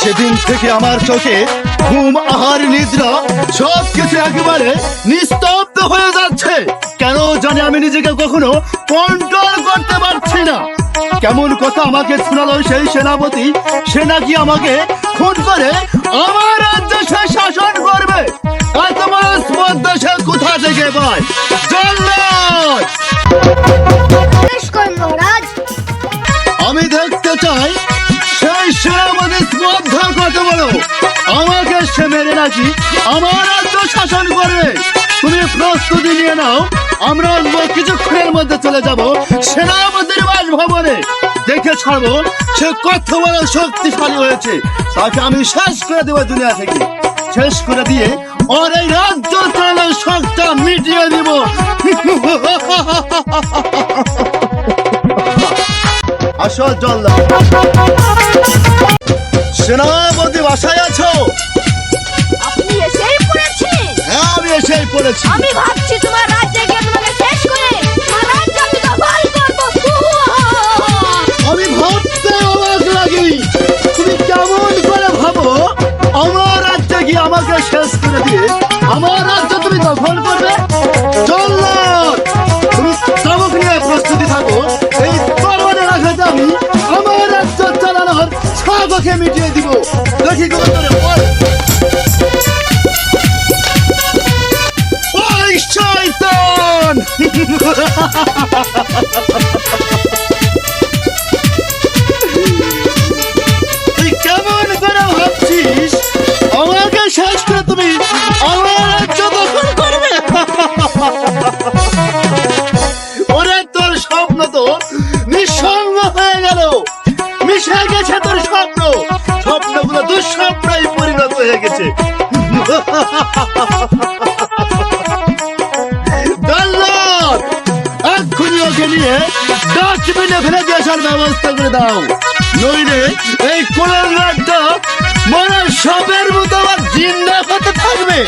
সেদিন থেকে আমার চোখে ঘুম আহার নিদ্রা সব কিছু একেবারে নিস্তব্ধ হয়ে যাচ্ছে। কেন জানি আমি নিজেকে কখনো কন্ট্রোল করতে পারছি না। কেমন কথা আমাকে শোনালো সেই সেনাপতি সে নাকি আমাকে খুন করে আমার রাজ্য সে শাসন করবে। এত স্পর্ধা সে কোথা থেকে পায়? আমি দেখতে চাই সেনাপতি কত বড় আমাকে সে মেরে নাকি? আমার রাজ্য শাসন করবে তুমি প্রস্তুতি নিয়ে নাও। আমরা অল্প কিছুক্ষণের মধ্যে চলে যাব সেনাপতির বাসভবনে। দেখে ছাড়বো সে কত বড় শক্তিশালী হয়েছে। তাকে আমি শেষ করে দেবো দুনিয়া থেকে। শেষ করে দিয়ে ওর এই রাজ্য চালানোর শখটা মিটিয়ে দিব। আসো জল্লা সেনাপতি বাসায় আছো? আপনি এসেই পড়েছেন হ্যাঁ আমি এসেই পড়েছি। আমি ভাবছি তোমার তোমাকে শেষ করে তোমার রাজ্য আমি দখল করব। আমি ভাবতে অবাক লাগি তুমি কেমন করে ভাবো আমার রাজ্যে গিয়ে আমাকে শেষ করে দিয়ে আমার সাগকে মিটিয়ে দিব। দেখি কোন করে আমাকে শেষ তুমি আমার দখল করবে। ওরে, তোর স্বপ্ন তো নিঃসঙ্গ হয়ে গেল। মিশে গেছে দাল্লাদ! এক্ষুনি ওকে নিয়ে ডাস্টবিনে ফেলে ব্যবস্থা করে দাও নইলে এই কোরআন রাতটা মনে সাপের মতো আবার জিন্দা হতে থাকবে